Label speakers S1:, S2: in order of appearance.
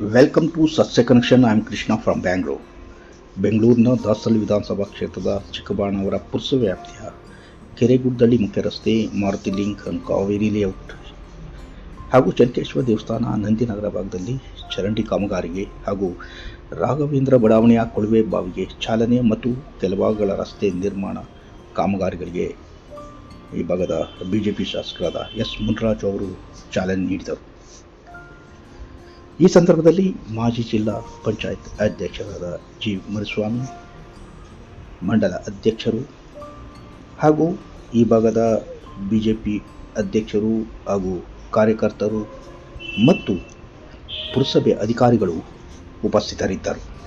S1: Welcome to Sasya connection I am Krishna from Bangalore ಬೆಂಗಳೂರಿನ ದಾಸಲ್ ವಿಧಾನಸಭಾ ಕ್ಷೇತ್ರದ ಚಿಕ್ಕಬಾಣವರ ಪುರುಷ ವ್ಯಾಪ್ತಿಯ ಕೆರೆಗುಡ್ದಳ್ಳಿ ಮುಖ್ಯ ರಸ್ತೆ ಮಾರುತಿ ಲಿಂಕ್ ಕಾವೇರಿ ಲೇಔಟ್ ಹಾಗೂ ಚಂಕೇಶ್ವರ ದೇವಸ್ಥಾನ ನಂದಿನಗರ ಭಾಗದಲ್ಲಿ ಚರಂಡಿ ಕಾಮಗಾರಿಗೆ ಹಾಗೂ ರಾಘವೇಂದ್ರ ಬಡಾವಣೆಯ ಕೊಳವೆ ಬಾವಿಗೆ ಚಾಲನೆ ಮತ್ತು ಕೆಲಭಾಗಗಳ ರಸ್ತೆ ನಿರ್ಮಾಣ ಕಾಮಗಾರಿಗಳಿಗೆ ಈ ಭಾಗದ ಬಿ ಜೆ ಪಿ ಶಾಸಕರಾದ ಎಸ್ ಮುನ್ರಾಜ್ ಅವರು ಚಾಲನೆ ನೀಡಿದರು. ಈ ಸಂದರ್ಭದಲ್ಲಿ ಮಾಜಿ ಜಿಲ್ಲಾ ಪಂಚಾಯತ್ ಅಧ್ಯಕ್ಷರಾದ ಜಿ ಕುಮಾರಸ್ವಾಮಿ ಮಂಡಲ ಅಧ್ಯಕ್ಷರು ಹಾಗೂ ಈ ಭಾಗದ ಬಿ ಜೆ ಪಿ ಅಧ್ಯಕ್ಷರು ಹಾಗೂ ಕಾರ್ಯಕರ್ತರು ಮತ್ತು ಪುರಸಭೆ ಅಧಿಕಾರಿಗಳು ಉಪಸ್ಥಿತರಿದ್ದರು.